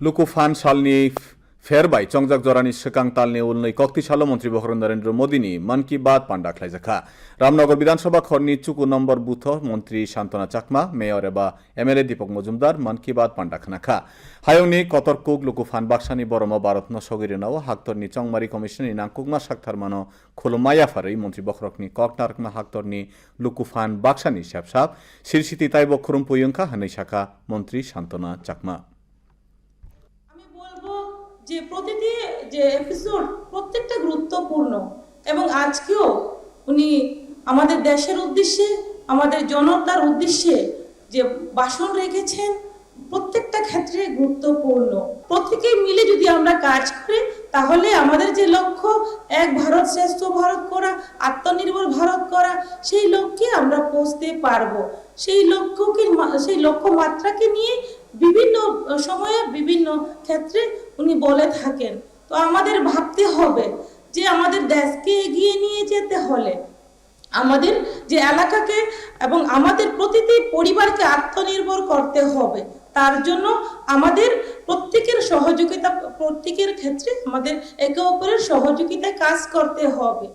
लुकुफान सालनि फेरबाय चंजाक जरानि सिगां तालनि उलनै कक्तिसालो मन्थ्रि बहर नरेन्द्र मोदीनि मन की बात पान्डा ख्लायजाखा रामनगर विधानसभा खरनि चुकु नम्बर बुथ मन्थ्रि सान्तना चाकमा मेयर एबा एमएलए दीपक मजुमदार मन की बात पान्डा खानाखा हायंनि कतरकुक लुकुफान बाक्सानि बरमा भारतनो सगिरिनाव हाक्तरनि चंमारि कमिशननि नांकुकमा साकथारमानो खुलुमाय आफारै मन्थ्रि बखरकनि ककनारकमा हाक्तरनि लुकुफान बाक्सानि सेबसाब सिरसिति ताइब खुरुमपुयंखा होनै साखा मन्थ्रि सान्तना चाकमा প্রতিটি যে এপিসোড প্রত্যেকটা গুরুত্বপূর্ণ এবং আজকেও উনি আমাদের দেশের উদ্দেশ্যে, আমাদের জনতার উদ্দেশ্যে যে ভাষণ রেখেছেন, প্রত্যেকটা ক্ষেত্রে গুরুত্বপূর্ণ। প্রত্যেকেই মিলে যদি আমরা কাজ করি, তাহলে আমাদের যে লক্ষ্য, এক ভারত শ্রেষ্ঠ ভারত করা, আত্মনির্ভর ভারত করা, সেই লক্ষ্যে আমরা পৌঁছতে পারব। সেই লক্ষ্যকে সেই লক্ষ্য মাত্রাকে নিয়ে সময়ে বিভিন্ন ক্ষেত্রে উনি বলে থাকেন। তো আমাদের ভাবতে হবে যে আমাদের দেশকে এগিয়ে নিয়ে যেতে হলে আমাদের যে এলাকাকে এবং আমাদের প্রতিটি পরিবারকে আত্মনির্ভর করতে হবে। তার জন্য আমাদের প্রত্যেকের সহযোগিতা, প্রত্যেকের ক্ষেত্রে আমাদের একে অপরের সহযোগিতায় কাজ করতে হবে।